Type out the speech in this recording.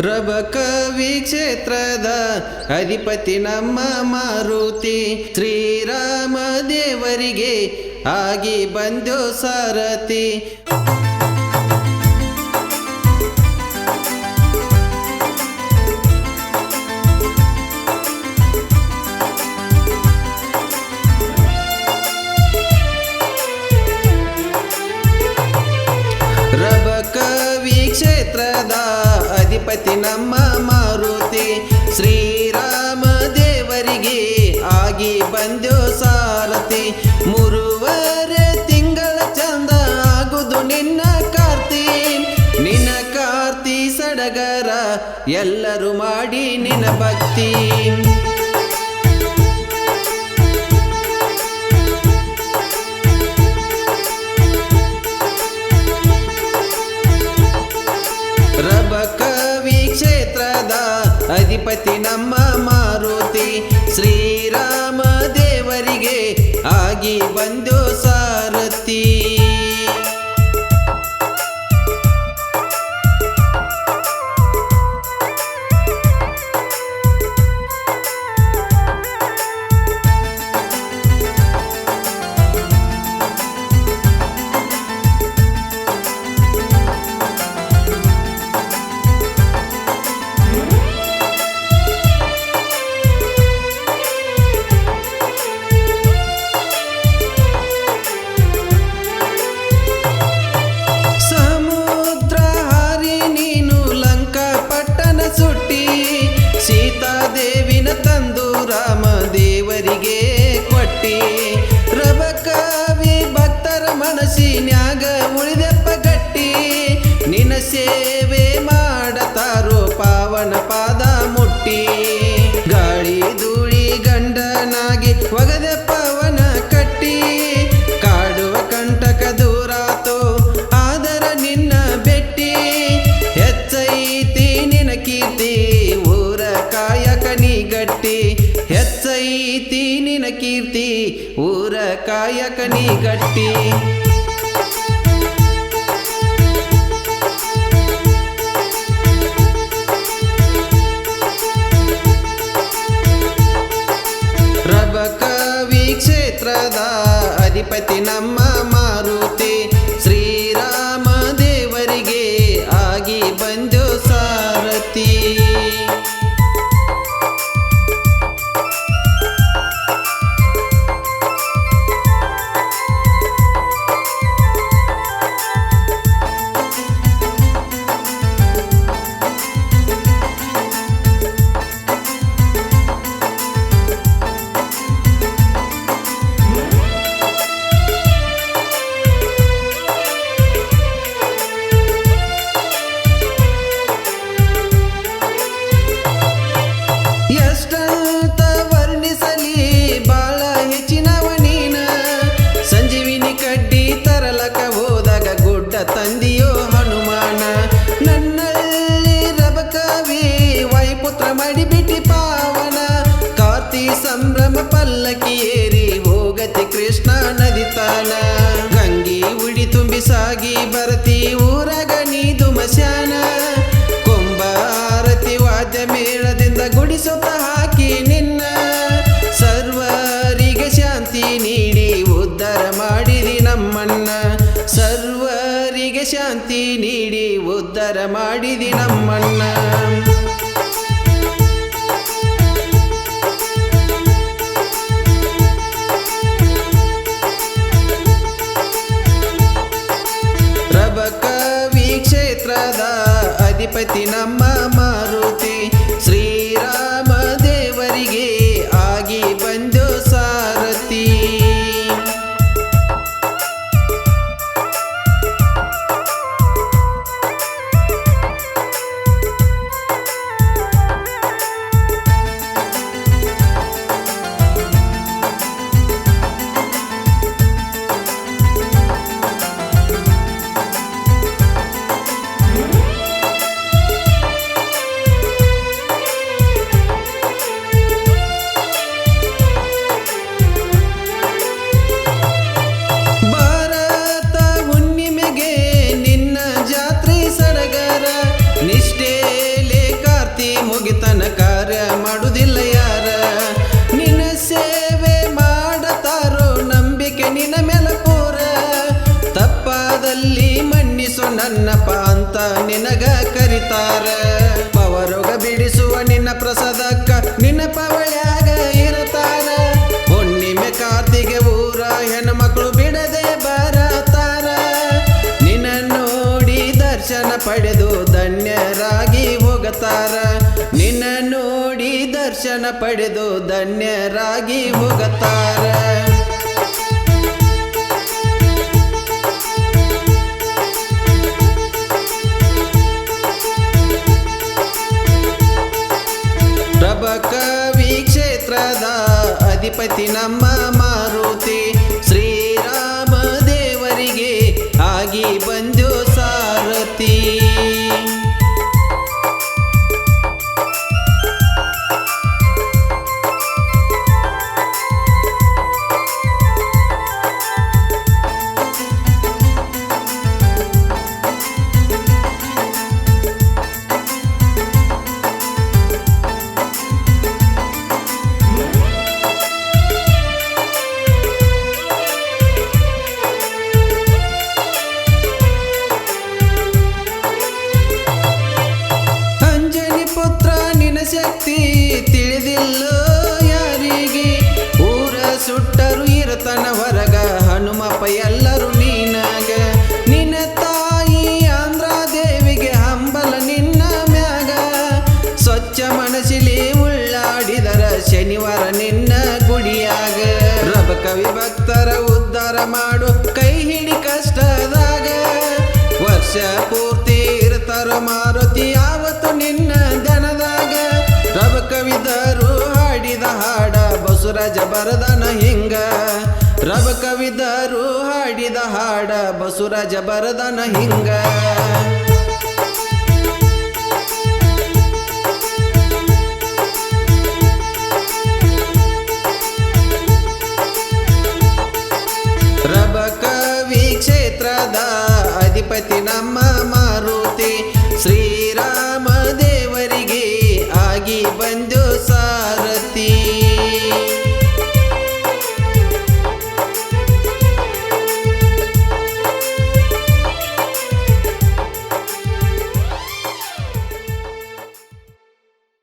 ರಬ ಕವಿ ಕ್ಷೇತ್ರದ ಅಧಿಪತಿ ನಮ್ಮ ಮಾರುತಿ ಶ್ರೀರಾಮ ದೇವರಿಗೆ ಆಗಿ ಬಂದೋ ಸಾರಥಿ. ರಬಕವಿ ಕ್ಷೇತ್ರದ ಅಧಿಪತಿ ನಮ್ಮ ಮಾರುತಿ ಶ್ರೀರಾಮ ದೇವರಿಗೆ ಆಗಿ ಬಂದ್ಯೋ ಸಾರಥಿ. ಮೂರುವರೆ ತಿಂಗಳ ಚಂದ ಆಗುದು ನಿನ್ನ ಕಾರ್ತಿ. ನಿನ್ನ ಕಾರ್ತಿ ಸಡಗರ ಎಲ್ಲರೂ ಮಾಡಿ ನಿನ್ನ ಭಕ್ತಿ. ಅಧಿಪತಿ ನಮ್ಮ ಮಾರುತಿ ಶ್ರೀರಾಮ ದೇವರಿಗೆ ಆಗಿ ಬಂದು ఊరకాయకని గట్టి ರಬಕ ವೀಕ್ಷೇತ್ರದ ಅಧಿಪತಿ ನಮ್ಮ ಮಾಡಿ ಪ್ರಸಾದಕ್ಕ ನಿನ್ನ ಪವಳ್ಯಾಗ ಇರತಾನ ಹುಣ್ಣಿಮೆ ಕಾರ್ತಿಗೆ ಊರ ಮಕ್ಕಳು ಬಿಡದೆ ಬರತಾರ. ನಿನ್ನ ನೋಡಿ ದರ್ಶನ ಪಡೆದು ಧನ್ಯರಾಗಿ ಹೋಗತಾರ. ನಿನ್ನ ನೋಡಿ ದರ್ಶನ ಪಡೆದು ಧನ್ಯರಾಗಿ ಹೋಗತಾರ. ಕವಿ ಕ್ಷೇತ್ರದ ಅಧಿಪತಿ ನಮ್ಮ ಮಾರುತ ese é ti ಅಸುರ ಜಬರದನ ಹಿಂಗ. ರಬ ಕವಿದರು ಹಾಡಿದ ಹಾಡ ಬಸುರ ಜಬರದನ ಹಿಂಗ. ರಬ ಕವಿ ಕ್ಷೇತ್ರದ ಅಧಿಪತಿ ನಮ್ಮ ಮಾರುತಿ. ಶ್ರೀರಾಮ ದೇವರಿಗೆ ಆಗಿ ಬಂದು